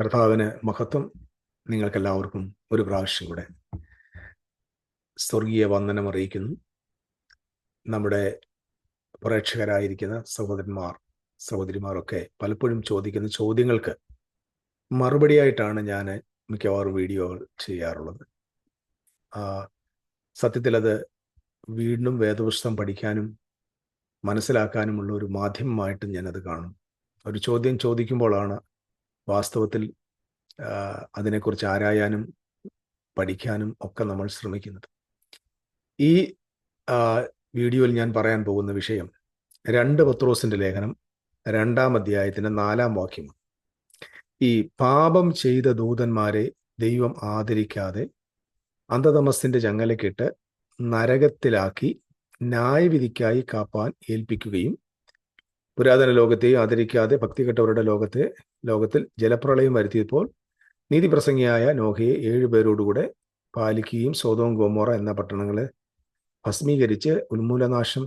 കർത്താവിന് മഹത്വം നിങ്ങൾക്കെല്ലാവർക്കും ഒരു പ്രാവശ്യം കൂടെ. സ്വർഗീയ വന്ദനം അറിയിക്കുന്നു. നമ്മുടെ പ്രേക്ഷകരായിരിക്കുന്ന സഹോദരന്മാർ സഹോദരിമാരൊക്കെ പലപ്പോഴും ചോദിക്കുന്ന ചോദ്യങ്ങൾക്ക് മറുപടിയായിട്ടാണ് ഞാൻ മിക്കവാറും വീഡിയോകൾ ചെയ്യാറുള്ളത്. സത്യത്തിൽ അത് വീണ്ടും വേദപുസ്തകം പഠിക്കാനും മനസ്സിലാക്കാനുമുള്ള ഒരു മാധ്യമമായിട്ട് ഞാനത് കാണും. ഒരു ചോദ്യം ചോദിക്കുമ്പോഴാണ് വാസ്തവത്തിൽ അതിനെക്കുറിച്ച് ആരായാനും പഠിക്കാനും ഒക്കെ നമ്മൾ ശ്രമിക്കുന്നത്. ഈ വീഡിയോയിൽ ഞാൻ പറയാൻ പോകുന്ന വിഷയം രണ്ട് പത്രോസിന്റെ ലേഖനം രണ്ടാം അധ്യായത്തിന്റെ നാലാം വാക്യം. ഈ പാപം ചെയ്ത ദൂതന്മാരെ ദൈവം ആദരിക്കാതെ അന്ധതമസിന്റെ ചങ്ങലക്കിട്ട് നരകത്തിലാക്കി ന്യായവിധിക്കായി കാപ്പാൻ ഏൽപ്പിക്കുകയും പുരാതന ലോകത്തെയും ആദരിക്കാതെ ഭക്തികെട്ടവരുടെ ലോകത്തെ ലോകത്തിൽ ജലപ്രളയം വരുത്തിയപ്പോൾ നീതിപ്രസംഗിയായ നോഹയെ ഏഴുപേരോടുകൂടെ പാലിക്കുകയും സോതവും ഗോമോറ എന്ന പട്ടണങ്ങളെ ഭസ്മീകരിച്ച് ഉന്മൂലനാശം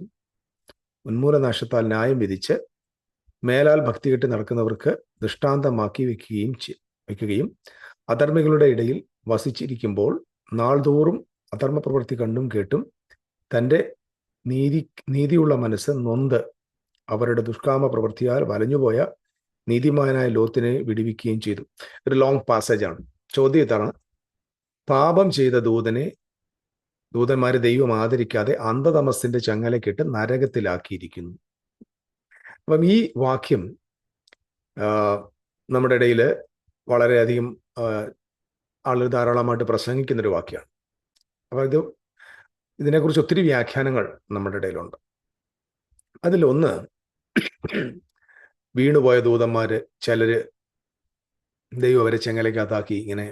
ഉന്മൂലനാശത്താൽ ന്യായം വിധിച്ച് മേലാൽ ഭക്തി കെട്ടി നടക്കുന്നവർക്ക് ദൃഷ്ടാന്തമാക്കി വെക്കുകയും വയ്ക്കുകയും അധർമ്മികളുടെ ഇടയിൽ വസിച്ചിരിക്കുമ്പോൾ നാൾതോറും അധർമ്മ പ്രവൃത്തി കണ്ടും കേട്ടും തന്റെ നീതി നീതിയുള്ള മനസ്സ് നൊന്ത് അവരുടെ ദുഷ്കാമ പ്രവൃത്തിയാൽ വലഞ്ഞുപോയ നീതിമാനായ ലോത്തിനെ വിടുവിക്കുകയും ചെയ്തു. ഒരു ലോങ് പാസേജ് ആണ്. ചോദ്യം ഇതാണ്. പാപം ചെയ്ത ദൂതനെ ദൂതന്മാരെ ദൈവം ആദരിക്കാതെ അന്ധതമസിന്റെ ചങ്ങലക്കിട്ട് നരകത്തിലാക്കിയിരിക്കുന്നു. അപ്പം ഈ വാക്യം നമ്മുടെ ഇടയിൽ വളരെയധികം ആളുകൾ ധാരാളമായിട്ട് പ്രസംഗിക്കുന്ന ഒരു വാക്യമാണ്. അപ്പം ഇത് ഇതിനെക്കുറിച്ച് ഒത്തിരി വ്യാഖ്യാനങ്ങൾ നമ്മുടെ ഇടയിലുണ്ട്. അതിലൊന്ന് വീണുപോയ ദൂതന്മാര് ചിലര് ദൈവം അവരെ ചെങ്ങലയ്ക്കകത്താക്കി ഇങ്ങനെ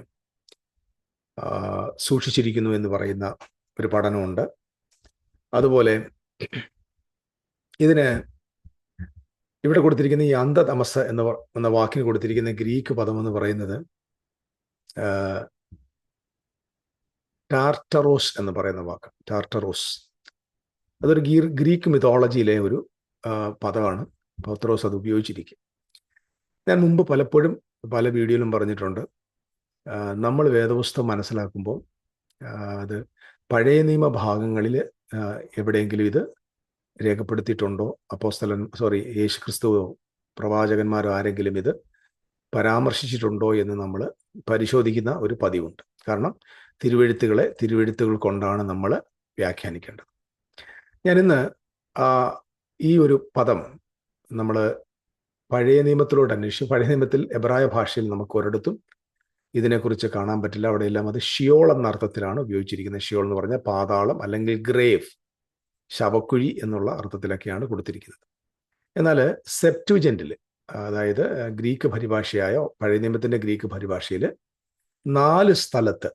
സൂക്ഷിച്ചിരിക്കുന്നു എന്ന് പറയുന്ന ഒരു പഠനമുണ്ട്. അതുപോലെ ഇതിന് ഇവിടെ കൊടുത്തിരിക്കുന്ന ഈ അന്ധതമസ് എന്ന എന്ന വാക്കിന് കൊടുത്തിരിക്കുന്ന ഗ്രീക്ക് പദം എന്ന് പറയുന്നത് ടാർട്ടറോസ് എന്ന് പറയുന്ന വാക്ക് ടാർട്ടറോസ്. അതൊരു ഗ്രീക്ക് മിതോളജിയിലെ ഒരു പദമാണ്. പത്രോസ് അത് ഉപയോഗിച്ചിരിക്കും. ഞാൻ മുമ്പ് പലപ്പോഴും പല വീഡിയോയിലും പറഞ്ഞിട്ടുണ്ട്. നമ്മൾ വേദപുസ്തകം മനസ്സിലാക്കുമ്പോൾ അത് പഴയ നിയമ ഭാഗങ്ങളിൽ എവിടെയെങ്കിലും ഇത് രേഖപ്പെടുത്തിയിട്ടുണ്ടോ? അപ്പോസ്തലൻ സോറി യേശു ക്രിസ്തുവോ പ്രവാചകന്മാരോ ആരെങ്കിലും ഇത് പരാമർശിച്ചിട്ടുണ്ടോ എന്ന് നമ്മൾ പരിശോധിക്കുന്ന ഒരു പതിവുണ്ട്. കാരണം തിരുവെഴുത്തുകളെ തിരുവെഴുത്തുകൾ കൊണ്ടാണ് നമ്മൾ വ്യാഖ്യാനിക്കേണ്ടത്. ഞാനിന്ന് ഈ ഒരു പദം നമ്മൾ പഴയ നിയമത്തിലോട്ട് അന്വേഷിച്ചു പഴയ നിയമത്തിൽ എബ്രായ ഭാഷയിൽ നമുക്ക് ഒരിടത്തും ഇതിനെക്കുറിച്ച് കാണാൻ പറ്റില്ല. അവിടെയെല്ലാം അത് ഷിയോൾ എന്ന അർത്ഥത്തിലാണ് ഉപയോഗിച്ചിരിക്കുന്നത്. ഷിയോൾ എന്ന് പറഞ്ഞാൽ പാതാളം അല്ലെങ്കിൽ ഗ്രേവ് ശവക്കുഴി എന്നുള്ള അർത്ഥത്തിലൊക്കെയാണ് കൊടുത്തിരിക്കുന്നത്. എന്നാൽ സെപ്റ്റുജന്റിൽ അതായത് ഗ്രീക്ക് പരിഭാഷയായ പഴയ നിയമത്തിന്റെ ഗ്രീക്ക് പരിഭാഷയിൽ നാല് സ്ഥലത്ത്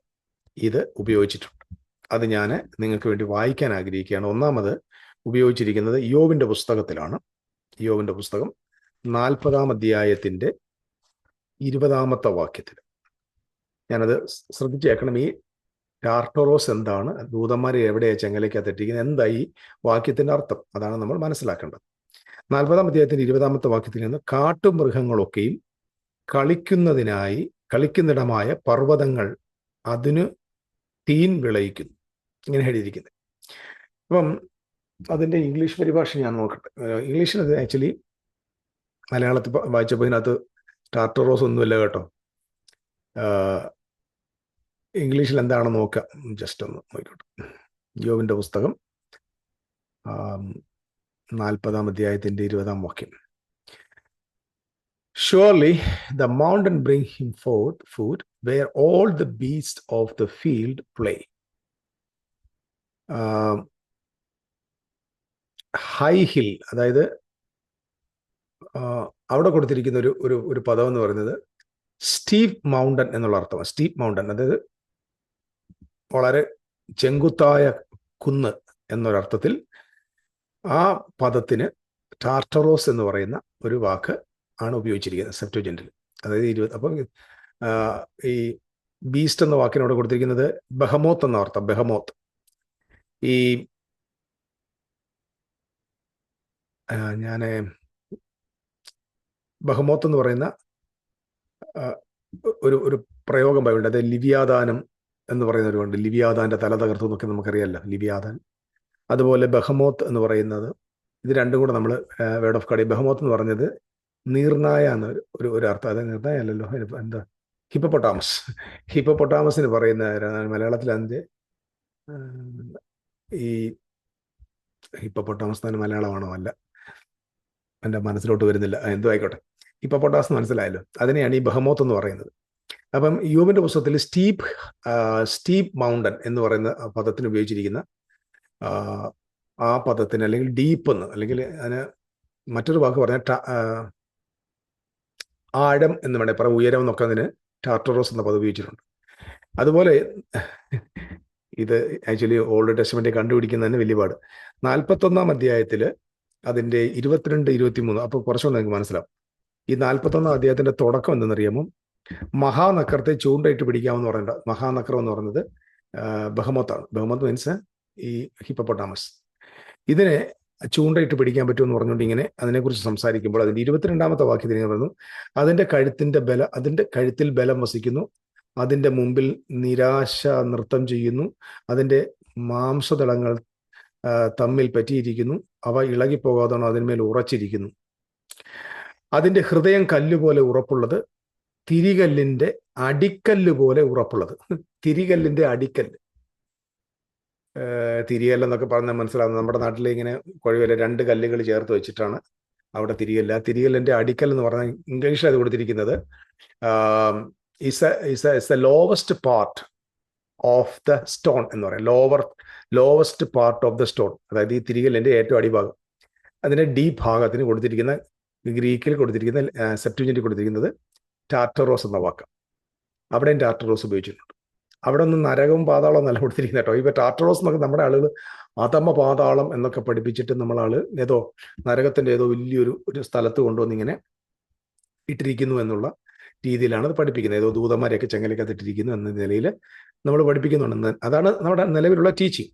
ഇത് ഉപയോഗിച്ചിട്ടുണ്ട്. അത് ഞാൻ നിങ്ങൾക്ക് വേണ്ടി വായിക്കാൻ ആഗ്രഹിക്കുകയാണ്. ഒന്നാമത് ഉപയോഗിച്ചിരിക്കുന്നത് യോവിന്റെ പുസ്തകത്തിലാണ്. യോവിന്റെ പുസ്തകം നാൽപ്പതാം അധ്യായത്തിന്റെ ഇരുപതാമത്തെ വാക്യത്തിൽ. ഞാനത് ശ്രദ്ധിച്ചേക്കണം ഈ ടാർട്ടോറോസ് എന്താണ്? ദൂതന്മാരെ എവിടെയാണ് ചെങ്ങലയ്ക്കകത്ത് എത്തിക്കുന്നത് എന്താ ഈ വാക്യത്തിന്റെ അർത്ഥം? അതാണ് നമ്മൾ മനസ്സിലാക്കേണ്ടത്. നാൽപ്പതാം അധ്യായത്തിന്റെ ഇരുപതാമത്തെ വാക്യത്തിൽ നിന്ന് കാട്ടുമൃഗങ്ങളൊക്കെയും കളിക്കുന്നതിനായി കളിക്കുന്നിടമായ പർവതങ്ങൾ അതിന് തീൻ വിളയിക്കുന്നു. ഇങ്ങനെ എഴുതിയിരിക്കുന്നത്. അപ്പം അതിന്റെ ഇംഗ്ലീഷ് പരിഭാഷ ഞാൻ നോക്കട്ടെ. ഇംഗ്ലീഷിൽ അത് ആക്ച്വലി മലയാളത്തിൽ വായിച്ചപ്പോൾ ഇതിനകത്ത് ടാർട്ടറോസ് ഒന്നുമില്ല കേട്ടോ. ഇംഗ്ലീഷിൽ എന്താണ് നോക്കാം? ജസ്റ്റ് ഒന്ന് നോക്കിക്കോട്ടെ. യോവിന്റെ പുസ്തകം നാൽപ്പതാം അധ്യായത്തിന്റെ ഇരുപതാം വാക്യം. Surely the mountain bring him forth food where all the beast of the field play high hill അതായത് അവിടെ കൊടുത്തിരിക്കുന്ന ഒരു ഒരു ഒരു പദം എന്ന് പറയുന്നത് സ്റ്റീവ് മൗണ്ടൻ എന്നുള്ള അർത്ഥമാണ്. സ്റ്റീവ് മൗണ്ടൻ അതായത് വളരെ ചെങ്കുത്തായ കുന്ന് എന്നൊരർത്ഥത്തിൽ ആ പദത്തിന് ടാർട്ടറോസ് എന്ന് പറയുന്ന ഒരു വാക്ക് ആണ് ഉപയോഗിച്ചിരിക്കുന്നത് സെപ്റ്റോജന്റിൽ അതായത് ഇരുപത് അപ്പം ഈ ബീസ്റ്റ് എന്ന വാക്കിനോട് കൊടുത്തിരിക്കുന്നത് ബഹമോത്ത് എന്ന അർത്ഥം ബഹമോത്ത് ഈ ഞാൻ ബഹമോത്ത് എന്ന് പറയുന്ന ഒരു ഒരു പ്രയോഗം ബൈബിളുണ്ട് അതായത് ലിവ്യാദാനം എന്ന് പറയുന്ന ഒരുണ്ട് ലിവ്യാദാന്റെ തല തകർത്തു എന്നൊക്കെ നമുക്കറിയാമല്ലോ ലിവ്യാദാൻ. അതുപോലെ ബഹമോത്ത് എന്ന് പറയുന്നത് ഇത് രണ്ടും കൂടെ നമ്മൾ വേർഡ് ഓഫ് കടി ബഹമോത്ത് എന്ന് പറഞ്ഞത് നീർനായ എന്ന ഒരു- ഒരു അർത്ഥം. അതായത് നീർനായ അല്ലല്ലോ എന്താ? ഹിപ്പപ്പൊട്ടാമസ്. ഹിപ്പപ്പൊട്ടാമസിന് പറയുന്ന മലയാളത്തിൽ അതിന്റെ ഈ ഹിപ്പപ്പൊട്ടാമസ് തന്നെ മലയാളമാണോ അല്ല? എന്റെ മനസ്സിലോട്ട് വരുന്നില്ല. എന്തു ആയിക്കോട്ടെ. ഇപ്പൊ പൊട്ടാസ് മനസ്സിലായല്ലോ. അതിനെയാണ് ഈ ബഹമോത്ത് എന്ന് പറയുന്നത്. അപ്പം യൂബിന്റെ പുസ്തകത്തിൽ സ്റ്റീപ്പ് സ്റ്റീപ്പ് മൗണ്ടൻ എന്ന് പറയുന്ന പദത്തിന് ഉപയോഗിച്ചിരിക്കുന്ന ആ, പദത്തിന് അല്ലെങ്കിൽ ഡീപ്പ് എന്ന് അല്ലെങ്കിൽ അതിന് മറ്റൊരു വാക്ക് പറഞ്ഞാൽ ആഴം എന്ന് വേണേൽ പറയാം. ഉയരം എന്നൊക്കെ അതിന് ടാർട്ടറോസ് എന്ന പദം ഉപയോഗിച്ചിട്ടുണ്ട്. അതുപോലെ ഇത് ആക്ച്വലി ഓൾഡ് ടെസ്റ്റ്മെന്റ് കണ്ടുപിടിക്കുന്നതിന് വലിയ പാട്. നാൽപ്പത്തൊന്നാം അധ്യായത്തിൽ അതിന്റെ ഇരുപത്തിരണ്ട് ഇരുപത്തിമൂന്ന് അപ്പോൾ കുറച്ചുകൂടെ നിങ്ങൾക്ക് മനസ്സിലാവും. ഈ നാൽപ്പത്തൊന്നാം അദ്ദേഹത്തിന്റെ തുടക്കം എന്തെന്നറിയാമോ? മഹാനക്രത്തെ ചൂണ്ടയിട്ട് പിടിക്കാമെന്ന് പറയേണ്ട മഹാനക്രം എന്ന് പറയുന്നത് ബഹമത്താണ്. ബഹമത്ത് മീൻസ് ഈ ഹിപ്പപ്പൊട്ടാമസ് ഇതിനെ ചൂണ്ടയിട്ട് പിടിക്കാൻ പറ്റുമെന്ന് പറഞ്ഞുകൊണ്ട് ഇങ്ങനെ അതിനെക്കുറിച്ച് സംസാരിക്കുമ്പോൾ അതിന്റെ ഇരുപത്തിരണ്ടാമത്തെ വാക്യത്തിൽ ഇങ്ങനെ പറയുന്നു. അതിന്റെ കഴുത്തിന്റെ ബല അതിന്റെ കഴുത്തിൽ ബലം വസിക്കുന്നു. അതിന്റെ മുമ്പിൽ നിരാശ നൃത്തം ചെയ്യുന്നു. അതിന്റെ മാംസതളങ്ങൾ തമ്മിൽ പറ്റിയിരിക്കുന്നു. അവ ഇളകിപ്പോകാതാണ് അതിന്മേൽ ഉറച്ചിരിക്കുന്നു. അതിന്റെ ഹൃദയം കല്ലുപോലെ ഉറപ്പുള്ളത് തിരികല്ലിന്റെ അടിക്കല്ല് പോലെ ഉറപ്പുള്ളത്. തിരികല്ലിന്റെ അടിക്കല്ല്. തിരികല്ലെന്നൊക്കെ പറഞ്ഞാൽ മനസ്സിലാവുന്നത്. നമ്മുടെ നാട്ടിൽ ഇങ്ങനെ കുഴവില്ല രണ്ട് കല്ലുകൾ ചേർത്ത് വെച്ചിട്ടാണ് അവിടെ തിരികല്ല. തിരികല്ലിന്റെ അടിക്കൽ എന്ന് പറഞ്ഞാൽ ഇംഗ്ലീഷിൽ അത് കൊടുത്തിരിക്കുന്നത് is is is a lowest part of the stone എന്ന് പറയാം. Lower lowest part of the stone അതായത് ഈ തിരികലിന്റെ ഏറ്റവും അടിഭാഗം. അതിന്റെ ഡി ഭാഗത്തിന് കൊടുത്തിരിക്കുന്ന ഗ്രീക്കിൽ കൊടുത്തിരിക്കുന്ന സെപ്റ്റുജന്റിൽ കൊടുത്തിരിക്കുന്നത് ടാറ്ററോസ് എന്ന വാക്ക്. അവിടെയും ടാറ്ററോസ് ഉപയോഗിച്ചിട്ടുണ്ട്. അവിടെ ഒന്നും നരകവും പാതാളവും നല്ല കൊടുത്തിരിക്കുന്ന കേട്ടോ. ഇപ്പോൾ ടാറ്ററോസ് എന്നൊക്കെ നമ്മുടെ ആളുകൾ അധമ പാതാളം എന്നൊക്കെ പഠിപ്പിച്ചിട്ട് നമ്മളാൾ ഏതോ നരകത്തിന്റെ ഏതോ വലിയൊരു ഒരു സ്ഥലത്ത് കൊണ്ടുവന്ന് ഇങ്ങനെ ഇട്ടിരിക്കുന്നു എന്നുള്ള രീതിയിലാണ് അത് പഠിപ്പിക്കുന്നത്. ഏതോ ദൂതന്മാരെയൊക്കെ ചെങ്ങലക്കകത്ത് ഇട്ടിരിക്കുന്നു എന്ന നിലയിൽ നമ്മൾ പഠിപ്പിക്കുന്നുണ്ട്. അതാണ് നമ്മുടെ നിലവിലുള്ള ടീച്ചിങ്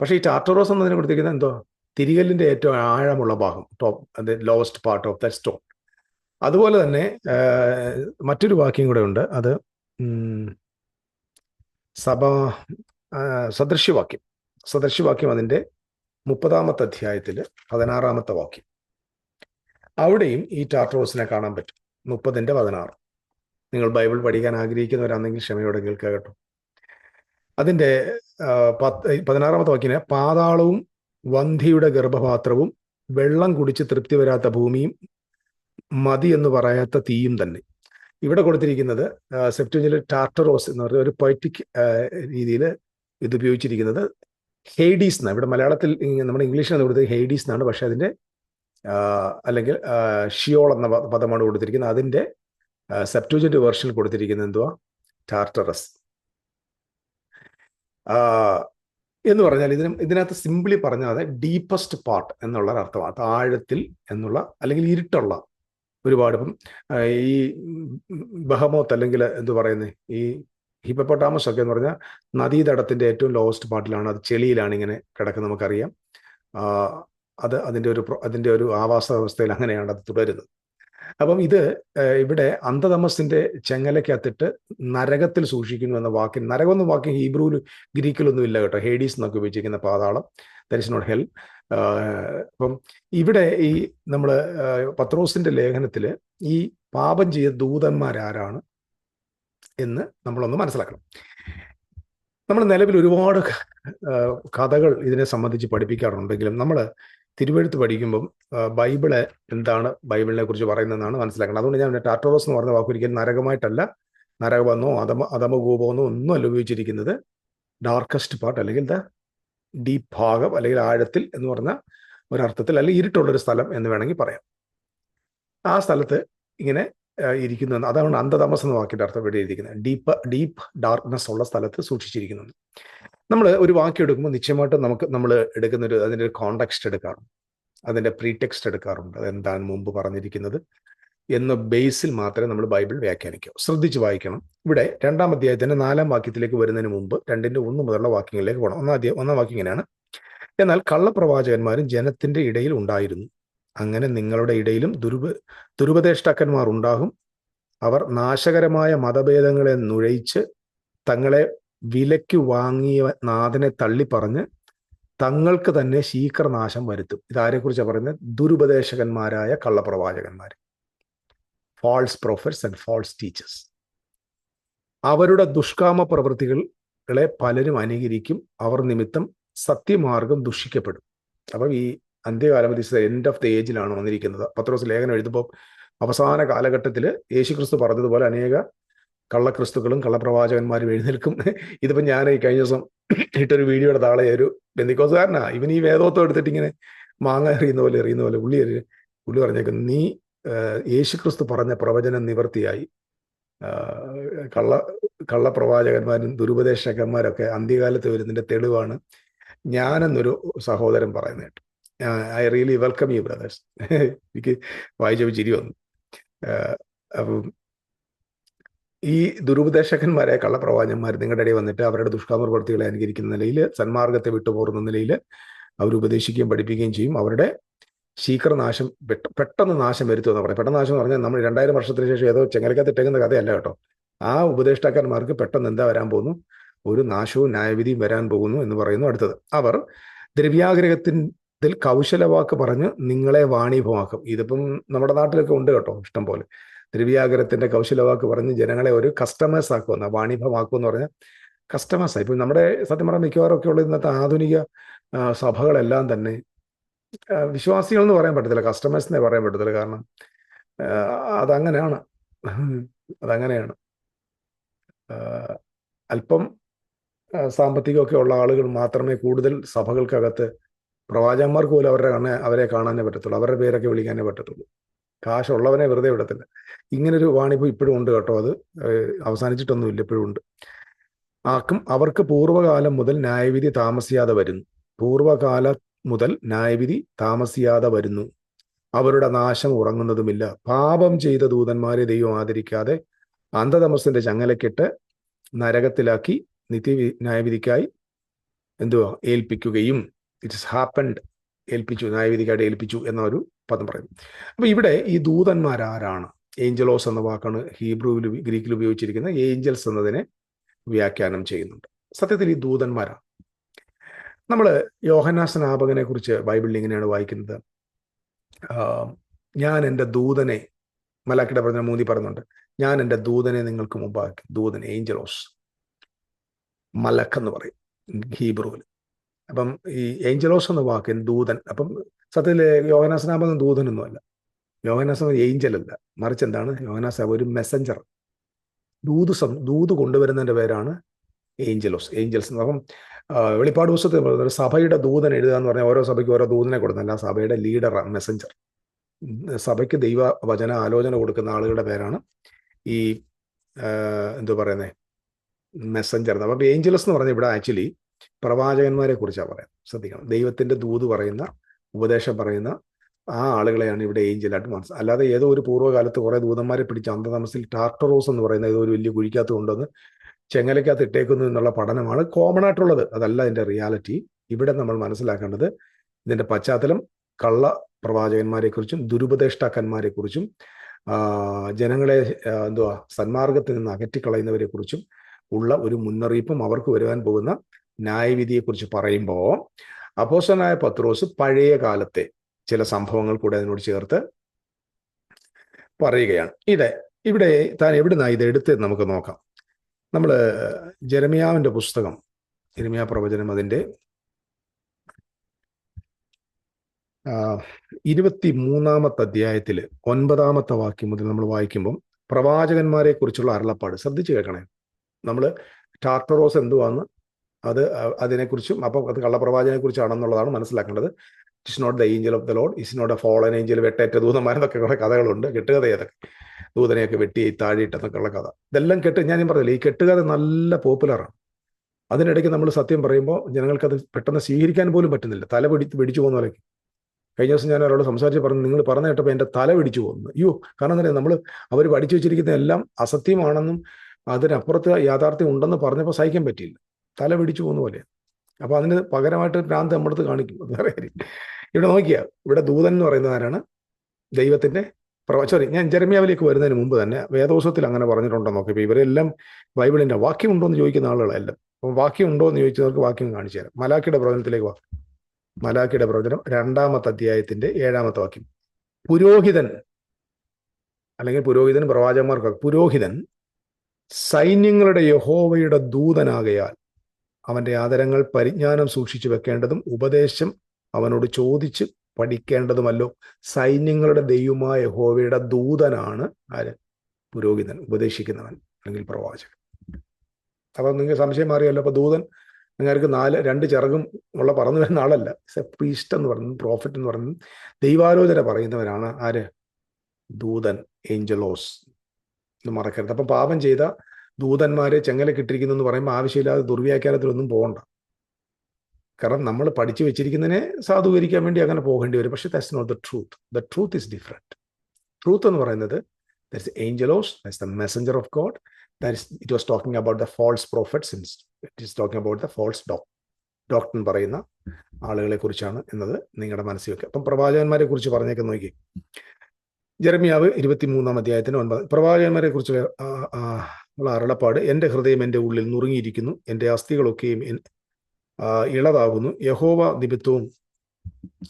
പക്ഷേ ഈ ടാറ്ററോസ് എന്നതിനെ കൊടുത്തിരിക്കുന്നത് എന്തോ? തിരികല്ലിന്റെ ഏറ്റവും ആഴമുള്ള ഭാഗം ടോപ്പ് അത് lowest part of the stone അതുപോലെ തന്നെ മറ്റൊരു വാക്യം കൂടെ ഉണ്ട്. അത് സഭ സദൃശ്യവാക്യം. സദൃശ്യവാക്യം അതിന്റെ മുപ്പതാമത്തെ അധ്യായത്തിൽ പതിനാറാമത്തെ വാക്യം. അവിടെയും ഈ ടാർട്ടോസിനെ കാണാൻ പറ്റും. മുപ്പതിന്റെ പതിനാറ്. നിങ്ങൾ ബൈബിൾ പഠിക്കാൻ ആഗ്രഹിക്കുന്നവരാണെങ്കിൽ ക്ഷമയോടെ കേൾക്കുക കേട്ടോ. അതിന്റെ ആഹ്, പത്ത് പതിനാറാമത്തെ വാക്കിന് പാതാളവും വന്ധിയുടെ ഗർഭപാത്രവും വെള്ളം കുടിച്ച് തൃപ്തി വരാത്ത ഭൂമിയും മതി എന്ന് പറയാത്ത തീയും തന്നെ. ഇവിടെ കൊടുത്തിരിക്കുന്നത് സെപ്റ്റഞ്ചിൽ ടാർട്ടറോസ് എന്ന് പറഞ്ഞ ഒരു പൊയറ്റിക് രീതിയിൽ ഇത് ഉപയോഗിച്ചിരിക്കുന്നത് ഹെയ്ഡീസ് എന്നാണ്. ഇവിടെ മലയാളത്തിൽ നമ്മുടെ ഇംഗ്ലീഷിലാണ് കൊടുത്തത് ഹെയ്ഡീസ് എന്നാണ്. പക്ഷെ അതിന്റെ അല്ലെങ്കിൽ ഷിയോൾ എന്ന പദമാണ് കൊടുത്തിരിക്കുന്നത്. അതിന്റെ സെപ്റ്റോജന്റ് വേർഷനിൽ കൊടുത്തിരിക്കുന്നത് എന്തുവാ? ടാർട്ടറസ്. എന്ന് പറഞ്ഞാൽ ഇതിന് ഇതിനകത്ത് സിമ്പിളി പറഞ്ഞാൽ ഡീപ്പസ്റ്റ് പാർട്ട് എന്നുള്ള അർത്ഥമാണ്. താഴത്തിൽ എന്നുള്ള അല്ലെങ്കിൽ ഇരുട്ടുള്ള ഒരുപാട് ഇപ്പം ഈ ബഹമോത്ത് അല്ലെങ്കിൽ എന്ത് പറയുന്നത് ഈ ഹിപ്പപ്പൊട്ടാമസ് ഒക്കെ എന്ന് പറഞ്ഞാൽ നദീതടത്തിന്റെ ഏറ്റവും ലോവസ്റ്റ് പാർട്ടിലാണ് അത് ചെളിയിലാണ് ഇങ്ങനെ കിടക്കുന്നത് നമുക്കറിയാം. അത് അതിന്റെ ഒരു അതിന്റെ ഒരു ആവാസ വ്യവസ്ഥയിൽ അങ്ങനെയാണ് അത് തുടരുന്നത്. അപ്പം ഇത് ഇവിടെ അന്ധതമസിന്റെ ചെങ്ങലക്കകത്തിട്ട് നരകത്തിൽ സൂക്ഷിക്കുന്നു എന്ന വാക്കിന് നരകം എന്ന വാക്ക് ഹീബ്രുവിൽ ഗ്രീക്കിലൊന്നും ഇല്ല കേട്ടോ. ഹേഡീസ് എന്നൊക്കെ ഉപയോഗിച്ചിരിക്കുന്ന പാതാളം. ദരിസ് നോട്ട് ഹെൽ അപ്പം ഇവിടെ ഈ നമ്മൾ പത്രോസിന്റെ ലേഖനത്തിൽ ഈ പാപം ചെയ്ത ദൂതന്മാരാരാണ് എന്ന് നമ്മളൊന്ന് മനസ്സിലാക്കണം. നമ്മൾ നിലവിൽ ഒരുപാട് കഥകൾ ഇതിനെ സംബന്ധിച്ച് പഠിപ്പിക്കാറുണ്ടെങ്കിലും നമ്മൾ തിരുവഴുത്ത് പഠിക്കുമ്പം ബൈബിൾ എന്താണ് ബൈബിളിനെ കുറിച്ച് പറയുന്നതെന്നാണ് മനസ്സിലാക്കുന്നത് അതുകൊണ്ട് ഞാൻ ടാറ്റോറോസ് എന്ന് പറഞ്ഞ വാക്ക് ഒരിക്കലും നരകമായിട്ടല്ല നരകമെന്നോ അധമ അധമകൂപമെന്നോ ഒന്നും അല്ല ഉപയോഗിച്ചിരിക്കുന്നത്. ഡാർക്കസ്റ്റ് പാർട്ട് അല്ലെങ്കിൽ ദ ഡീപ് ഭാഗം അല്ലെങ്കിൽ ആഴത്തിൽ എന്ന് പറഞ്ഞ ഒരർത്ഥത്തിൽ അല്ലെങ്കിൽ ഇരുട്ടുള്ളൊരു സ്ഥലം എന്ന് വേണമെങ്കിൽ പറയാം. ആ സ്ഥലത്ത് ഇങ്ങനെ ഇരിക്കുന്നു അതാണ് അന്ധതമസ് എന്ന വാക്കിന്റെ അർത്ഥം ഇവിടെ എഴുതിയിരിക്കുന്നത്. ഡീപ്പ് ഡീപ്പ് ഡാർക്ക്നെസ് ഉള്ള സ്ഥലത്ത് സൂക്ഷിച്ചിരിക്കുന്നു നമ്മൾ ഒരു വാക്യം എടുക്കുമ്പോൾ നിശ്ചയമായിട്ടും നമുക്ക് നമ്മൾ എടുക്കുന്നൊരു അതിന്റെ ഒരു കോണ്ടക്സ്റ്റ് എടുക്കാറുണ്ട്. അതിന്റെ പ്രീടെക്സ്റ്റ് എടുക്കാറുണ്ട്. അതെന്താണ് മുമ്പ് പറഞ്ഞിരിക്കുന്നത് എന്ന ബേസിൽ മാത്രമേ നമ്മൾ ബൈബിൾ വ്യാഖ്യാനിക്കൂ. ശ്രദ്ധിച്ച് വായിക്കണം. ഇവിടെ രണ്ടാം അധ്യായത്തിന്റെ നാലാം വാക്യത്തിലേക്ക് വരുന്നതിന് മുമ്പ് രണ്ടിന്റെ ഒന്ന് മുതലുള്ള വാക്യങ്ങളിലേക്ക് പോകണം ഒന്നാം അധ്യായം ഒന്നാം വാക്യം ഇങ്ങനെയാണ്. എന്നാൽ കള്ളപ്രവാചകന്മാരും ജനത്തിന്റെ ഇടയിൽ ഉണ്ടായിരുന്നു. അങ്ങനെ നിങ്ങളുടെ ഇടയിലും ദുരുപ ദുരുപദേഷ്ടാക്കന്മാർ ഉണ്ടാകും. അവർ നാശകരമായ മതഭേദങ്ങളെ നുഴയിച്ച് തങ്ങളെ വിലയ്ക്ക് വാങ്ങിയ നാഥനെ തള്ളിപ്പറഞ്ഞ് തങ്ങൾക്ക് തന്നെ ശീകരനാശം വരുത്തും. ഇതാരെക്കുറിച്ചാണ് പറയുന്നത്? ദുരുപദേശകന്മാരായ കള്ളപ്രവാചകന്മാർ. False prophets and false teachers അവരുടെ ദുഷ്കാമ പ്രവൃത്തികളെ പലരും അനുകരിക്കും. അവർ നിമിത്തം സത്യമാർഗം ദുഷിക്കപ്പെടും. അപ്പം ഈ അന്ത്യകാലം എൻഡ് ഓഫ് ദ ഏജിലാണ് വന്നിരിക്കുന്നത്. പത്രോസ് ലേഖനം എഴുതുമ്പോൾ അവസാന കാലഘട്ടത്തിൽ യേശുക്രിസ്തു പറഞ്ഞതുപോലെ അനേക കള്ളക്രിസ്തുക്കളും കള്ളപ്രവാചകന്മാരും എഴുന്നേൽക്കും. ഇതിപ്പോൾ ഞാൻ ഈ കഴിഞ്ഞ ദിവസം ഇട്ടൊരു വീഡിയോയുടെ താളെ ഒരു ബന്ധിക്കോസുകാരനാ ഇവൻ ഈ വേദോത്വം എടുത്തിട്ട് ഇങ്ങനെ മാങ്ങ എറിയുന്ന പോലെ എറിയുന്ന പോലെ ഉള്ളി എറി ഉള്ളി പറഞ്ഞേക്കും നീ യേശുക്രിസ്തു പറഞ്ഞ പ്രവചനം നിവർത്തിയായി. കള്ള കള്ളപ്രവാചകന്മാരും ദുരുപദേശകന്മാരൊക്കെ അന്ത്യകാലത്ത് വരുന്നതിന്റെ തെളിവാണ് ഞാനെന്നൊരു സഹോദരൻ പറയുന്നേട്ട് I really welcome you brothers. എനിക്ക് വായിച്ചപ്പോൾ ചിരി വന്നു. അപ്പം ഈ ദുരുപദേശകന്മാരെ കള്ളപ്രവാചന്മാർ നിങ്ങളുടെ ഇടയിൽ വന്നിട്ട് അവരുടെ ദുഷ്കാമ പ്രവർത്തികളെ അനുകരിക്കുന്ന നിലയിൽ സന്മാർഗത്തെ വിട്ടുപോകുന്ന നിലയിൽ അവർ ഉപദേശിക്കുകയും പഠിപ്പിക്കുകയും ചെയ്യും. അവരുടെ ശീഘ്രനാശം പെട്ടെന്ന് നാശം വരുത്തുമെന്ന് പറയാം പെട്ടെന്ന് നാശം എന്ന് പറഞ്ഞാൽ നമ്മൾ രണ്ടായിരം വർഷത്തിന് ശേഷം ഏതോ ചെങ്ങലക്കകത്ത് ഇട്ടേക്കുന്ന കഥയല്ല കേട്ടോ. ആ ഉപദേഷ്ടാക്കന്മാർക്ക് പെട്ടെന്ന് എന്താ വരാൻ പോകുന്നു? ഒരു നാശവും ന്യായവിധിയും വരാൻ പോകുന്നു എന്ന് പറയുന്നു അടുത്തത്. അവർ ദ്രവ്യാഗ്രഹത്തിൽ കൗശലവാക്ക് പറഞ്ഞ് നിങ്ങളെ വാണിഭമാക്കും. ഇതിപ്പം നമ്മുടെ നാട്ടിലൊക്കെ ഉണ്ട് കേട്ടോ ഇഷ്ടം പോലെ ദ്രവ്യാഗ്രഹത്തിന്റെ കൗശലവാക്ക് പറഞ്ഞ് ജനങ്ങളെ ഒരു കസ്റ്റമേഴ്സ് ആക്കുമെന്ന വാണിഭമാക്കും എന്ന് പറഞ്ഞാൽ കസ്റ്റമേഴ്സ് ഇപ്പം നമ്മുടെ സത്യം പറഞ്ഞാൽ മിക്കവാറും ഒക്കെ ഉള്ള ഇന്നത്തെ ആധുനിക സഭകളെല്ലാം തന്നെ വിശ്വാസികൾ എന്ന് പറയാൻ പറ്റത്തില്ല. കസ്റ്റമേഴ്സ് എന്നേ പറയാൻ പറ്റത്തില്ല. കാരണം അതങ്ങനെയാണ്. അതങ്ങനെയാണ്. അല്പം സാമ്പത്തികമൊക്കെ ഉള്ള ആളുകൾ മാത്രമേ കൂടുതൽ സഭകൾക്കകത്ത് പ്രവാചകന്മാർക്ക് പോലും അവരുടെ അവരെ കാണാനേ പറ്റത്തുള്ളൂ. അവരുടെ പേരൊക്കെ വിളിക്കാനേ പറ്റത്തുള്ളൂ. കാശുള്ളവനെ വെറുതെ വിടത്തില്ല. ഇങ്ങനൊരു വാണിഭം ഇപ്പോഴും ഉണ്ട് കേട്ടോ അത്. അവസാനിച്ചിട്ടൊന്നുമില്ല ഇപ്പോഴും ഉണ്ട്. ആക്കും അവർക്ക് പൂർവകാലം മുതൽ ന്യായവിധി താമസിയാതെ വരുന്നു. പൂർവകാല മുതൽ ന്യായവിധി താമസിയാതെ വരുന്നു. അവരുടെ നാശം ഉറങ്ങുന്നതുമില്ല. പാപം ചെയ്ത ദൂതന്മാരെ ദൈവം ആദരിക്കാതെ അന്ധതമസിന്റെ ചങ്ങലക്കിട്ട് നരകത്തിലാക്കി നിത്യ ന്യായവിധിക്കായി എന്തുവാ? ഏൽപ്പിക്കുകയും. ഇറ്റ്സ് ഹാപ്പൻഡ് ഏൽപ്പിച്ചു ന്യായവിധിക്കായിട്ട് ഏൽപ്പിച്ചു എന്ന ഒരു പദം പറയും അപ്പൊ ഇവിടെ ഈ ദൂതന്മാരാരാണ്? ഏഞ്ചലോസ് എന്ന വാക്കാണ് ഹീബ്രുവിൽ ഗ്രീക്കിൽ ഉപയോഗിച്ചിരിക്കുന്ന ഏഞ്ചൽസ് എന്നതിനെ വ്യാഖ്യാനം ചെയ്യുന്നുണ്ട്. സത്യത്തിൽ ഈ ദൂതന്മാരാണ്. നമ്മൾ യോഹന്നാ സ്നാപകനെ കുറിച്ച് ബൈബിളിൽ ഇങ്ങനെയാണ് വായിക്കുന്നത്. ഞാൻ എന്റെ ദൂതനെ മലാക്കിയുടെ പറഞ്ഞ മൂന്നി പറയുന്നുണ്ട് ഞാൻ എന്റെ ദൂതനെ നിങ്ങൾക്ക് മുമ്പാക്കി. ദൂതൻ ഏഞ്ചലോസ്. മലക്ക് എന്ന് പറയും ഹീബ്രുവിൽ. അപ്പം ഈ ഏഞ്ചലോസ് എന്ന വാക്കിന് ദൂതൻ? അപ്പം സത്യത്തിൽ യോഗനാസനാമം ദൂതനൊന്നുമല്ല. യോഗനാസം ഏഞ്ചൽ അല്ല മറിച്ച് എന്താണ്? യോഗനാസാബ് ഒരു മെസ്സഞ്ചർ ദൂത് സം ദൂത് കൊണ്ടുവരുന്നതിന്റെ പേരാണ് ഏഞ്ചലോസ്. ഏഞ്ചൽസ് അപ്പം വെളിപ്പാട് പുസ്തകത്തിൽ പറയുന്നത് സഭയുടെ ദൂതൻ എഴുതുക എന്ന് പറഞ്ഞാൽ ഓരോ സഭയ്ക്ക് ഓരോ ദൂതനെ കൊടുക്കുന്നല്ല സഭയുടെ ലീഡർ മെസ്സഞ്ചർ സഭയ്ക്ക് ദൈവ വചന ആലോചന കൊടുക്കുന്ന ആളുകളുടെ പേരാണ് ഈ എന്തു പറയുന്നത് മെസ്സഞ്ചർ അപ്പം ഏഞ്ചലസ് എന്ന് പറഞ്ഞാൽ ഇവിടെ ആക്ച്വലി പ്രവാചകന്മാരെ കുറിച്ചാണ് പറയാം ശ്രദ്ധിക്കണം. ദൈവത്തിന്റെ ദൂത് പറയുന്ന ഉപദേശം പറയുന്ന ആ ആളുകളെയാണ് ഇവിടെ ഏഞ്ചലായിട്ട് മനസ്സ് അല്ലാതെ ഏതോ ഒരു പൂർവകാലത്ത് കുറെ ദൂതന്മാരെ പിടിച്ച് അന്ധതമസിൽ ടാർട്ടറോസ് എന്ന് പറയുന്ന ഏതോ ഒരു വലിയ കുഴിക്കകത്ത് കൊണ്ടുവന്ന് ചെങ്ങലക്കകത്ത് ഇട്ടേക്കുന്നു എന്നുള്ള പഠനമാണ് കോമൺ ആയിട്ടുള്ളത്. അതല്ല ഇതിന്റെ റിയാലിറ്റി ഇവിടെ നമ്മൾ മനസ്സിലാക്കേണ്ടത് ഇതിന്റെ പശ്ചാത്തലം കള്ള പ്രവാചകന്മാരെ കുറിച്ചും ദുരുപദേഷ്ടാക്കന്മാരെ കുറിച്ചും ജനങ്ങളെ എന്തുവാ സന്മാർഗത്തിൽ നിന്ന് അകറ്റിക്കളയുന്നവരെ കുറിച്ചും ഉള്ള ഒരു മുന്നറിയിപ്പും അവർക്ക് വരുവാൻ പോകുന്ന ന്യായവിധിയെക്കുറിച്ച് പറയുമ്പോൾ അപ്പോസനായ പത്രോസ് പഴയ കാലത്തെ ചില സംഭവങ്ങൾ കൂടെ അതിനോട് ചേർത്ത് പറയുകയാണ്. ഇത് ഇവിടെ താൻ എവിടുന്നാണ് ഇത് എടുത്ത് നമുക്ക് നോക്കാം. നമ്മൾ ജെരമിയാവിന്റെ പുസ്തകം ജെരമിയ പ്രവചനം അതിന്റെ ഇരുപത്തി മൂന്നാമത്തെ അധ്യായത്തിൽ ഒൻപതാമത്തെ വാക്യം മുതൽ നമ്മൾ വായിക്കുമ്പം പ്രവാചകന്മാരെ കുറിച്ചുള്ള അരുളപ്പാട് ശ്രദ്ധിച്ചു കേൾക്കണേ. നമ്മൾ ടാർട്ടറോസ് എന്തുവാന്ന് അത് അതിനെക്കുറിച്ചും അപ്പം അത് കള്ളപ്രവാചനെ കുറിച്ചാണെന്നുള്ളതാണ് മനസ്സിലാക്കേണ്ടത് it's not the angel of the Lord it's not a fallen angel വെട്ടേറ്റ ദൂതന്മാരെന്നൊക്കെ കുറെ കഥകളുണ്ട്. കെട്ടുകഥ ഏതൊക്കെ? ദൂതനെയൊക്കെ വെട്ടി താഴിയിട്ടെന്നൊക്കെയുള്ള കഥ. ഇതെല്ലാം കെട്ട് ഞാൻ പറഞ്ഞില്ല ഈ കെട്ടുകഥ നല്ല പോപ്പുലറാണ് അതിനിടയ്ക്ക് നമ്മൾ സത്യം പറയുമ്പോൾ ജനങ്ങൾക്ക് അത് പെട്ടെന്ന് സ്വീകരിക്കാൻ പോലും പറ്റുന്നില്ല. തല പിടി പിടിച്ചു പോകുന്ന പോലെയൊക്കെ. കഴിഞ്ഞ ദിവസം ഞാൻ ഒരാളോട് സംസാരിച്ച് പറഞ്ഞു നിങ്ങൾ പറഞ്ഞു കേട്ടപ്പോൾ എന്റെ തല പിടിച്ചു പോകുന്നു. അയ്യോ കാരണം എന്താ നമ്മൾ അവർ പഠിച്ചു വെച്ചിരിക്കുന്ന എല്ലാം അസത്യമാണെന്നും അതിനപ്പുറത്ത് യാഥാർത്ഥ്യം ഉണ്ടെന്ന് പറഞ്ഞപ്പോൾ സഹിക്കാൻ പറ്റിയില്ല. തല പിടിച്ചു പോകുന്ന പോലെ. അപ്പൊ അതിന് പകരമായിട്ട് ഭ്രാന്ത് നമ്മുടെ അടുത്ത് കാണിക്കും. അത് വേറെ കാര്യം. ഇവിടെ നോക്കിയാ ഇവിടെ ദൂതൻ എന്ന് പറയുന്ന ആരാണ്? ദൈവത്തിന്റെ സോറി ഞാൻ ജെറമിയാവിലേക്ക് വരുന്നതിന് മുമ്പ് തന്നെ വേദോസത്തിൽ അങ്ങനെ പറഞ്ഞിട്ടുണ്ടോ നോക്കി ഇപ്പോൾ ഇവരെല്ലാം ബൈബിളിന്റെ വാക്യം ഉണ്ടോ എന്ന് ചോദിക്കുന്ന ആളുകളെല്ലാം അപ്പം വാക്യം ഉണ്ടോ എന്ന് ചോദിച്ചവർക്ക് വാക്യം കാണിച്ചു തരാം. മലാക്കിയുടെ പ്രവചനത്തിലേക്ക് വാക്യം മലാക്കിയുടെ പ്രവചനം രണ്ടാമത്തെ അധ്യായത്തിന്റെ ഏഴാമത്തെ വാക്യം. പുരോഹിതൻ അല്ലെങ്കിൽ പുരോഹിതൻ പ്രവാചകന്മാർക്ക് പുരോഹിതൻ സൈന്യങ്ങളുടെ യഹോവയുടെ ദൂതനാകയാൽ അവന്റെ ആദരങ്ങൾ പരിജ്ഞാനം സൂക്ഷിച്ചു വെക്കേണ്ടതും ഉപദേശം അവനോട് ചോദിച്ച് പഠിക്കേണ്ടതുമല്ലോ. സൈന്യങ്ങളുടെ ദൈവമായ ഹോവയുടെ ദൂതനാണ് ആര്? പുരോഹിതൻ ഉപദേശിക്കുന്നവൻ അല്ലെങ്കിൽ പ്രവാചകൻ. അപ്പൊ നിങ്ങൾക്ക് സംശയം മാറിയല്ലോ. അപ്പൊ ദൂതൻ നിങ്ങൾക്ക് നാല് രണ്ട് ചിറകും ഉള്ള പറഞ്ഞു വരുന്ന ആളല്ല. പ്രീസ്റ്റ് എന്ന് പറയുന്നത് പ്രോഫിറ്റ് എന്ന് പറയുന്നത് ദൈവാലോചന പറയുന്നവരാണ് ആര്? ദൂതൻ ഏഞ്ചലോസ് എന്ന് മറക്കരുത്. അപ്പം പാപം ചെയ്ത ദൂതന്മാരെ ചെങ്ങല കിട്ടിയിരിക്കുന്നു എന്ന് പറയുമ്പോൾ ആവശ്യമില്ലാതെ ദുർവ്യാഖ്യാനത്തിലൊന്നും പോകണ്ട. കാരണം നമ്മൾ പഠിച്ചു വെച്ചിരിക്കുന്നതിനെ സാധൂകരിക്കാൻ വേണ്ടി അങ്ങനെ പോകേണ്ടി വരും. പക്ഷേ that's not the truth the truth is different truth എന്ന് പറയുന്നത് that's Angelos that's the messenger of God that is it was talking about the false prophets it is talking about the false doctor doctor പറയുന്ന ആളുകളെ കുറിച്ചാണ് എന്നത് നിങ്ങളുടെ മനസ്സിൽ വെക്കുക. അപ്പം പ്രവാചകന്മാരെ കുറിച്ച് പറഞ്ഞേക്ക് നോക്കി. ജെറമിയാവ് ഇരുപത്തിമൂന്നാം അധ്യായത്തിന് ഒൻപത് പ്രവാചകന്മാരെ കുറിച്ച് ഉള്ള അരുളപ്പാട് എന്റെ ഹൃദയം എന്റെ ഉള്ളിൽ നുറുങ്ങിയിരിക്കുന്നു. എന്റെ അസ്ഥികളൊക്കെയും ഇളതാകുന്നു. യഹോവ നിമിത്തവും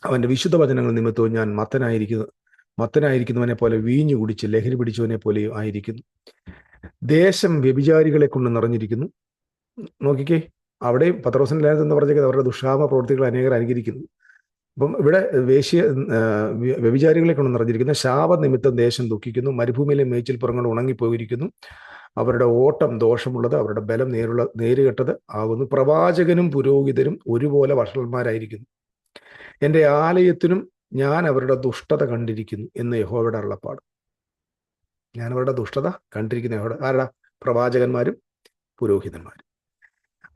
അവന്റെ വിശുദ്ധ വചനങ്ങൾ നിമിത്തവും ഞാൻ മത്തനായിരിക്കുന്നു. മത്തനായിരിക്കുന്നവനെ പോലെ വീഞ്ഞു കുടിച്ച് ലഹരി പിടിച്ചവനെ പോലെ ആയിരിക്കുന്നു. ദേശം വ്യഭിചാരികളെ കൊണ്ട് നിറഞ്ഞിരിക്കുന്നു. നോക്കിക്കേ അവിടെ പത്രോസൻ ലേനത്ത് എന്ന് പറഞ്ഞേക്കുന്നത് അവരുടെ ദുഷ്കാമ പ്രവൃത്തികൾ അനേകർ അനുകരിക്കുന്നു. അപ്പം ഇവിടെ വേശ്യ വ്യഭിചാരികളെ കൊണ്ട് നിറഞ്ഞിരിക്കുന്ന ശാപനിമിത്തം ദേശം ദുഃഖിക്കുന്നു. മരുഭൂമിയിലെ മേച്ചിൽ പുറങ്ങൾ ഉണങ്ങിപ്പോയിരിക്കുന്നു. അവരുടെ ഓട്ടം ദോഷമുള്ളത് അവരുടെ ബലം നേരുള്ള നേരുകെട്ടത് ആകുന്നു. പ്രവാചകനും പുരോഹിതരും ഒരുപോലെ വഷളന്മാരായിരിക്കുന്നു. എന്റെ ആലയത്തിനും ഞാൻ അവരുടെ ദുഷ്ടത കണ്ടിരിക്കുന്നു എന്ന് യഹോവയുടെ അള്ളപ്പാട് ഞാൻ അവരുടെ ദുഷ്ടത കണ്ടിരിക്കുന്ന യഹോയുടെ ആരുടെ പ്രവാചകന്മാരും പുരോഹിതന്മാരും.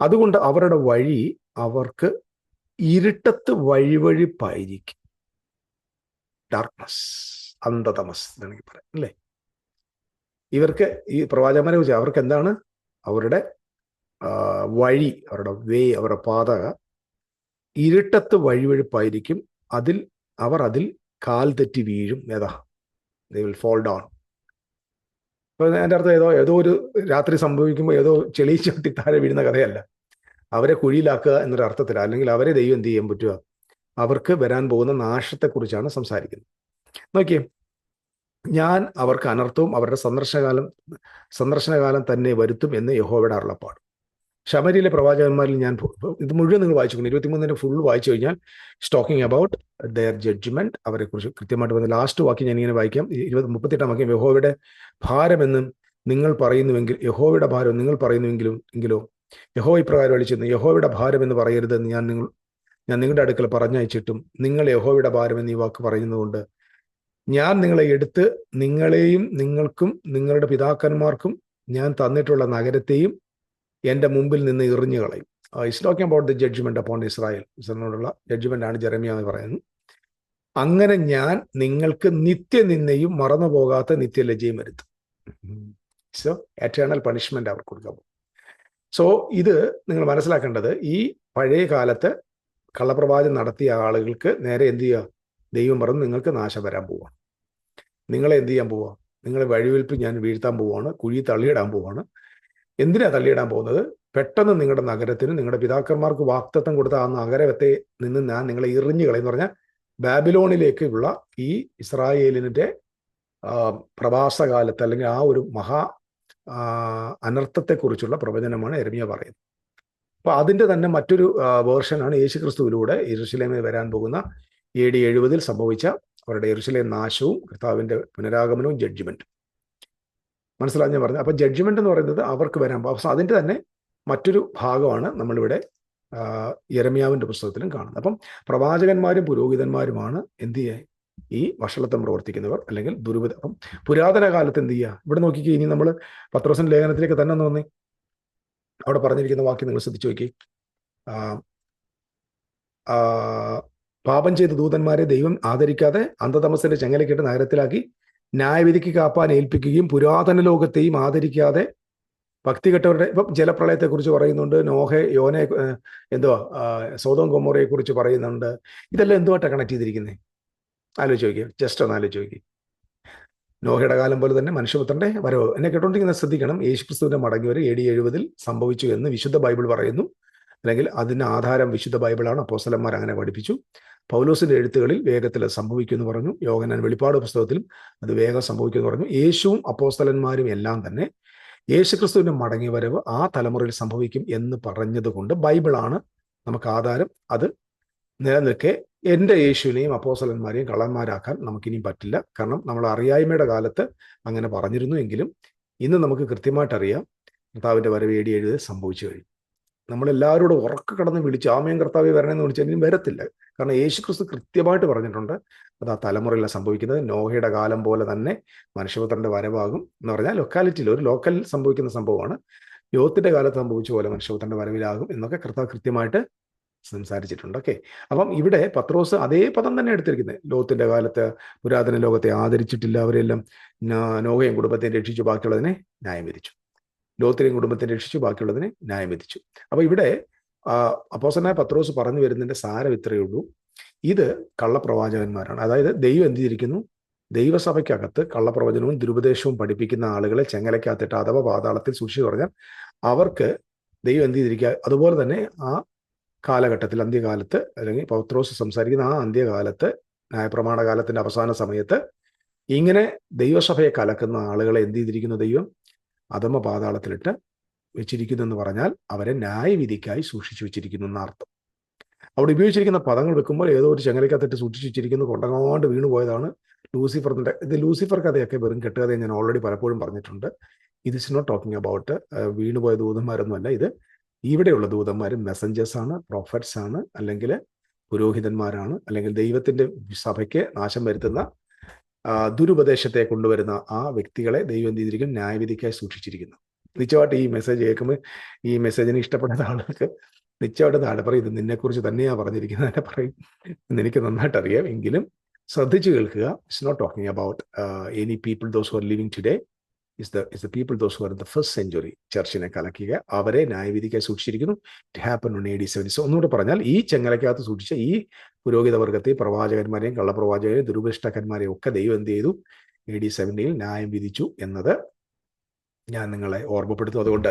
അതുകൊണ്ട് അവരുടെ വഴി അവർക്ക് ഇരുട്ടത്ത് വഴിവഴിപ്പായിരിക്കും. ഡാർക്ക്നസ് അന്ധതമസ് എന്നാണെങ്കിൽ പറയാം അല്ലേ? ഇവർക്ക് ഈ പ്രവാചകന്മാരെ കുറിച്ച് അവർക്ക് എന്താണ് അവരുടെ വഴി അവരുടെ വേ അവരുടെ പാത ഇരുട്ടത്ത് വഴിവഴുപ്പായിരിക്കും. അതിൽ അവർ അതിൽ കാൽ തെറ്റി വീഴും. ഏതാ? ദേ വിൽ ഫോൾ ഡൗൺ അപ്പൊ എന്റെ അർത്ഥം ഏതോ ഏതോ ഒരു രാത്രി സംഭവിക്കുമ്പോൾ ഏതോ ചെളി ചവിട്ടി താഴെ വീഴുന്ന കഥയല്ല. അവരെ കുഴിയിലാക്കുക എന്നൊരു അർത്ഥത്തിൽ അല്ലെങ്കിൽ അവരെ ദൈവം എന്ത് ചെയ്യാൻ പറ്റുക? അവർക്ക് വരാൻ പോകുന്ന നാശത്തെക്കുറിച്ചാണ് സംസാരിക്കുന്നത്. നോക്കിയേ ഞാൻ അവർക്ക് അനർത്ഥവും അവരുടെ സന്ദർശനകാലം സന്ദർശനകാലം തന്നെ വരുത്തും എന്ന് യഹോവയുടെ അരുളപ്പാട്. ശബരിയിലെ പ്രവാചകന്മാരിൽ ഞാൻ ഇത് മുഴുവൻ നിങ്ങൾ വായിച്ചു ഇരുപത്തിമൂന്നിന് ഫുൾ വായിച്ചു കഴിഞ്ഞാൽ സ്റ്റോക്കിംഗ് അബൌട്ട് ദയർ ജഡ്ജ്മെന്റ് അവരെ കുറിച്ച് കൃത്യമായിട്ട് വന്ന ലാസ്റ്റ് വാക്യം ഞാൻ ഇങ്ങനെ വായിക്കാം. ഇരുപത് മുപ്പത്തെട്ടാം വാക്യം യഹോവയുടെ ഭാരമെന്നും നിങ്ങൾ പറയുന്നുവെങ്കിൽ യഹോവയുടെ ഭാരം നിങ്ങൾ പറയുന്നുവെങ്കിലും എങ്കിലോ യഹോ ഇപ്രകാരം അളിച്ചെന്ന് യഹോവയുടെ ഭാരം എന്ന് പറയരുതെന്ന് ഞാൻ നിങ്ങൾ ഞാൻ നിങ്ങളുടെ അടുക്കൽ പറഞ്ഞയച്ചിട്ടും നിങ്ങൾ യഹോവയുടെ ഭാരം എന്ന് ഈ വാക്ക് പറയുന്നതുകൊണ്ട് ഞാൻ നിങ്ങളെ എടുത്ത് നിങ്ങളെയും നിങ്ങൾക്കും നിങ്ങളുടെ പിതാക്കന്മാർക്കും ഞാൻ തന്നിട്ടുള്ള നഗരത്തെയും എന്റെ മുമ്പിൽ നിന്ന് എറിഞ്ഞു കളയും. Is talking about the judgement upon Israel ഇസ്രായേലിനോടുള്ള judgement ആണ് ജെറമിയ എന്ന് പറയുന്നത്. അങ്ങനെ ഞാൻ നിങ്ങൾക്ക് നിത്യനിന്നയും മറന്നു പോകാത്ത നിത്യലജ്ജയും വരുത്തും. സോ എറ്റേണൽ പണിഷ്മെന്റ് അവർക്ക് കൊടുക്കാൻ പോകും സോ ഇത് നിങ്ങൾ മനസ്സിലാക്കേണ്ടത് ഈ പഴയ കാലത്ത് കള്ളപ്രവാചം നടത്തിയ ആളുകൾക്ക് നേരെ എന്ത് ചെയ്യുക? ദൈവം പറഞ്ഞു നിങ്ങൾക്ക് നാശം വരാൻ പോവാണ്. നിങ്ങളെ എന്ത് ചെയ്യാൻ പോവാ? നിങ്ങളെ വഴിവെൽപ്പ് ഞാൻ വീഴ്ത്താൻ പോവാണ് കുഴി തള്ളിയിടാൻ പോവാണ്. എന്തിനാ തള്ളിയിടാൻ പോകുന്നത്? പെട്ടെന്ന് നിങ്ങളുടെ നഗരത്തിന് നിങ്ങളുടെ പിതാക്കന്മാർക്ക് വാക്തത്വം കൊടുത്ത ആ നഗരത്തെ നിന്ന് ഞാൻ നിങ്ങളെ എറിഞ്ഞു കളയെന്ന് പറഞ്ഞാൽ ബാബിലോണിലേക്കുള്ള ഈ ഇസ്രായേലിന്റെ പ്രവാസകാലത്ത് അല്ലെങ്കിൽ ആ ഒരു മഹാ അനർത്ഥത്തെക്കുറിച്ചുള്ള പ്രവചനമാണ് എരമിയ പറയുന്നത്. അപ്പോൾ അതിന്റെ തന്നെ മറ്റൊരു വേർഷനാണ് യേശുക്രിസ്തുവിലൂടെ യെരുസലേമിൽ വരാൻ പോകുന്ന എ ഡി എഴുപതിൽ സംഭവിച്ച അവരുടെ എറിശിലെ നാശവും കർത്താവിന്റെ പുനരാഗമനവും ജഡ്ജ്മെന്റ് മനസ്സിലായി ഞാൻ പറഞ്ഞു അപ്പം ജഡ്ജ്മെന്റ് എന്ന് പറയുന്നത് അവർക്ക് വരാൻ പോകും അതിന്റെ തന്നെ മറ്റൊരു ഭാഗമാണ് നമ്മളിവിടെ യരമ്യാവിന്റെ പുസ്തകത്തിലും കാണുന്നത്. അപ്പം പ്രവാചകന്മാരും പുരോഹിതന്മാരുമാണ് എന്ത് ചെയ്യുക ഈ വഷളത്വം പ്രവർത്തിക്കുന്നവർ അല്ലെങ്കിൽ ദുർവിധ അപ്പം പുരാതന കാലത്ത് എന്ത് ചെയ്യുക ഇവിടെ നോക്കിക്കേ ഇനി നമ്മൾ പത്രോസൻ ലേഖനത്തിലേക്ക് തന്നെ ഒന്ന് വന്നേ. അവിടെ പറഞ്ഞിരിക്കുന്ന വാക്യം നിങ്ങൾ ശ്രദ്ധിച്ചു നോക്കി പാപം ചെയ്ത ദൂതന്മാരെ ദൈവം ആദരിക്കാതെ അന്ധതമസിന്റെ ചെങ്ങലക്കിട്ട് നഗരത്തിലാക്കി ന്യായവിധിക്ക് കാപ്പാൻ ഏൽപ്പിക്കുകയും പുരാതന ലോകത്തെയും ആദരിക്കാതെ ഭക്തി കെട്ടവരുടെ ഇപ്പം ജലപ്രളയത്തെ കുറിച്ച് പറയുന്നുണ്ട്. നോഹെ യോനെ എന്തുവാ സോതോം കൊമോറയെ കുറിച്ച് പറയുന്നുണ്ട്. ഇതെല്ലാം എന്തുമായിട്ടാണ് കണക്ട് ചെയ്തിരിക്കുന്നത് ആലോചിച്ച് നോക്കിയേ ജസ്റ്റ് ഒന്ന് ആലോചിച്ച് നോക്കി നോഹയുടെ കാലം പോലെ തന്നെ മനുഷ്യപുത്രന്റെ വരവ്. എന്നെ കേട്ടോണ്ടിരിക്കുന്ന ശ്രദ്ധിക്കണം. യേശുക്രിസ്തുവിന്റെ മടങ്ങിവരെ എ ഡി എഴുപതിൽ സംഭവിച്ചു എന്ന് വിശുദ്ധ ബൈബിൾ പറയുന്നു. അല്ലെങ്കിൽ അതിന് ആധാരം വിശുദ്ധ ബൈബിളാണ്. അപ്പോസലന്മാർ അങ്ങനെ പഠിപ്പിച്ചു. പൗലോസിന്റെ എഴുത്തുകളിൽ വേഗത്തിൽ അത് സംഭവിക്കുമെന്ന് പറഞ്ഞു. യോഗനാൻ വെളിപ്പാട് പുസ്തകത്തിലും അത് വേഗം സംഭവിക്കുമെന്ന് പറഞ്ഞു. യേശുവും അപ്പോസ്തലന്മാരും എല്ലാം തന്നെ യേശുക്രിസ്തുവിന്റെ മടങ്ങി വരവ് ആ തലമുറയിൽ സംഭവിക്കും എന്ന് പറഞ്ഞതുകൊണ്ട് ബൈബിളാണ് നമുക്ക് ആധാരം. അത് നിലനിൽക്കെ എന്റെ യേശുവിനെയും അപ്പോസലന്മാരെയും കള്ളന്മാരാക്കാൻ നമുക്കിനിയും പറ്റില്ല. കാരണം നമ്മൾ അറിയായ്മയുടെ കാലത്ത് അങ്ങനെ പറഞ്ഞിരുന്നു എങ്കിലും ഇന്ന് നമുക്ക് കൃത്യമായിട്ട് അറിയാം കർത്താവിന്റെ വരവ് ഏടി എഴുതി സംഭവിച്ചു കഴിഞ്ഞു. നമ്മളെല്ലാവരോടും ഉറക്ക കടന്ന് വിളിച്ച് ആമയം കർത്താവേ വരണമെന്ന് വിളിച്ചാലും വരത്തില്ല. കാരണം യേശു ക്രിസ്തു കൃത്യമായിട്ട് പറഞ്ഞിട്ടുണ്ട്. അത് ആ തലമുറയിലാണ് സംഭവിക്കുന്നത്. നോഹയുടെ കാലം പോലെ തന്നെ മനുഷ്യപുത്രന്റെ വരവാകും എന്ന് പറഞ്ഞാൽ ലൊക്കാലിറ്റിയിൽ ഒരു ലോക്കൽ സംഭവിക്കുന്ന സംഭവമാണ്. യോത്തിന്റെ കാലത്ത് സംഭവിച്ച പോലെ മനുഷ്യപുത്രന്റെ വരവിലാകും എന്നൊക്കെ കർത്താവ് കൃത്യമായിട്ട് സംസാരിച്ചിട്ടുണ്ട്. ഓക്കെ. അപ്പം ഇവിടെ പത്രോസ് അതേ പദം തന്നെ എടുത്തിരിക്കുന്നത്. ലോകത്തിന്റെ കാലത്ത് പുരാതന ലോകത്തെ ആദരിച്ചിട്ടില്ല അവരെല്ലാം. നോഹയും കുടുംബത്തെയും രക്ഷിച്ചു. ബാക്കിയുള്ളതിനെ ന്യായം വിധിച്ചു ലോകത്തിനെയും കുടുംബത്തെ രക്ഷിച്ചു ബാക്കിയുള്ളതിനെ ന്യായം വിധിച്ചു. അപ്പൊ ഇവിടെ അപ്പോസനായ പത്രോസ് പറഞ്ഞു വരുന്നതിന്റെ സാരം ഇത്രയേ ഉള്ളൂ. ഇത് കള്ളപ്രവാചകന്മാരാണ്. അതായത് ദൈവം എന്ത് ചെയ്തിരിക്കുന്നു? ദൈവസഭയ്ക്കകത്ത് കള്ളപ്രവചനവും ദുരുപദേശവും പഠിപ്പിക്കുന്ന ആളുകളെ ചെങ്ങലയ്ക്കകത്തിട്ട് അഥവാ പാതാളത്തിൽ സൂക്ഷിച്ചു പറഞ്ഞാൽ അവർക്ക് ദൈവം എന്ത് ചെയ്തിരിക്കുക? അതുപോലെ തന്നെ ആ കാലഘട്ടത്തിൽ അന്ത്യകാലത്ത് അല്ലെങ്കിൽ പൗത്രോസ് സംസാരിക്കുന്ന ആ അന്ത്യകാലത്ത് ന്യായപ്രമാണ കാലത്തിന്റെ അവസാന സമയത്ത് ഇങ്ങനെ ദൈവസഭയെ കലക്കുന്ന ആളുകളെ എന്ത് ചെയ്തിരിക്കുന്നു ദൈവം? അധമ പാതാളത്തിലിട്ട് വെച്ചിരിക്കുന്നു എന്ന് പറഞ്ഞാൽ അവരെ ന്യായവിധിക്കായി സൂക്ഷിച്ചു വെച്ചിരിക്കുന്നു എന്നർത്ഥം. അവിടെ ഉപയോഗിച്ചിരിക്കുന്ന പദങ്ങൾ വെക്കുമ്പോൾ ഏതോ ഒരു ചെങ്ങലക്കകത്തിട്ട് സൂക്ഷിച്ചു വെച്ചിരിക്കുന്നു കൊണ്ടങ്ങാണ്ട് വീണുപോയതാണ് ലൂസിഫറിന്റെ ഇത് ലൂസിഫർ കഥയൊക്കെ വെറും കെട്ടുകഥയെ ഞാൻ ഓൾറെഡി പലപ്പോഴും പറഞ്ഞിട്ടുണ്ട്. ഇത് ഇസ് നോട്ട് ടോക്കിംഗ് അബൌട്ട് വീണുപോയ ദൂതന്മാരൊന്നുമല്ല. ഇത് ഇവിടെയുള്ള ദൂതന്മാർ മെസ്സഞ്ചേഴ്സ് ആണ് പ്രോഫറ്റ്സ് ആണ് അല്ലെങ്കിൽ പുരോഹിതന്മാരാണ് അല്ലെങ്കിൽ ദൈവത്തിന്റെ സഭയ്ക്ക് നാശം വരുത്തുന്ന ദുരുപദേശത്തെ കൊണ്ടുവരുന്ന ആ വ്യക്തികളെ ദൈവം ചെയ്തിരിക്കും ന്യായവിധിക്കായി സൂക്ഷിച്ചിരിക്കുന്നു. നിശ്ചയമായിട്ട് ഈ മെസ്സേജ് കേൾക്കുമ്പോൾ ഈ മെസ്സേജിന് ഇഷ്ടപ്പെടുന്ന ആളുകൾക്ക് നിശ്ചയമായിട്ട് താഴെ പറയും ഇത് നിന്നെക്കുറിച്ച് തന്നെയാണ് പറഞ്ഞിരിക്കുന്നത് തന്നെ പറയും. എന്ന് എനിക്ക് നന്നായിട്ട് അറിയാം. എങ്കിലും ശ്രദ്ധിച്ചു കേൾക്കുക. It's not talking about any people those are living today is the is the people those who are the first century ചർച്ചിനെ കലക്കുക അവരെ ന്യായവിധിക്കായി സൂക്ഷിച്ചിരിക്കുന്നു. It happen on A D seventy so ഒന്നുകൂടെ പറഞ്ഞാൽ ഈ ചെങ്ങലക്കകത്ത് സൂക്ഷിച്ച ഈ പുരോഹിത വർഗത്തെ പ്രവാചകന്മാരെയും കള്ളപ്രവാചകരെയും ദുരുപഷ്ടക്കന്മാരെയും ഒക്കെ ദൈവം എന്ത് ചെയ്തു? എ ഡി സെവന്റിയിൽ ന്യായം വിധിച്ചു എന്നത് ഞാൻ നിങ്ങളെ ഓർമ്മപ്പെടുത്തും. അതുകൊണ്ട്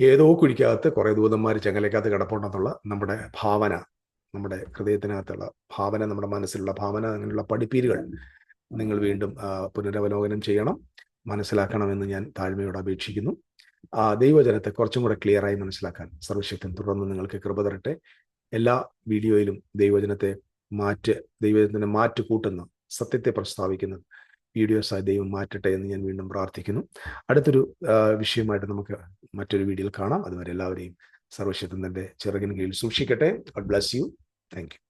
ഏതോ കുഴിക്കകത്ത് കുറേ ദൂതന്മാർ ചെങ്ങലക്കകത്ത് കിടപ്പുണ്ടെന്നുള്ള നമ്മുടെ ഭാവന നമ്മുടെ ഹൃദയത്തിനകത്തുള്ള ഭാവന നമ്മുടെ മനസ്സിലുള്ള ഭാവന അങ്ങനെയുള്ള പഠിപ്പീരുകൾ നിങ്ങൾ വീണ്ടും പുനരവലോകനം ചെയ്യണം. മനസ്സിലാക്കണമെന്ന് ഞാൻ താഴ്മയോട് അപേക്ഷിക്കുന്നു. ആ ദൈവജനത്തെ കുറച്ചും കൂടെ ക്ലിയറായി മനസ്സിലാക്കാൻ സർവശക്തൻ തുടർന്ന് നിങ്ങൾക്ക് കൃപ തരട്ടെ. എല്ലാ വീഡിയോയിലും ദൈവജനത്തെ മാറ്റ് ദൈവജനത്തിനെ മാറ്റ് കൂട്ടുന്ന സത്യത്തെ പ്രസ്താവിക്കുന്ന വീഡിയോസായി ദൈവം മാറ്റട്ടെ എന്ന് ഞാൻ വീണ്ടും പ്രാർത്ഥിക്കുന്നു. അടുത്തൊരു വിഷയമായിട്ട് നമുക്ക് മറ്റൊരു വീഡിയോയിൽ കാണാം. അതുവരെ എല്ലാവരെയും സർവശക്തൻ തന്റെ ചിറകിന് കീഴിൽ സൂക്ഷിക്കട്ടെ. God bless you thank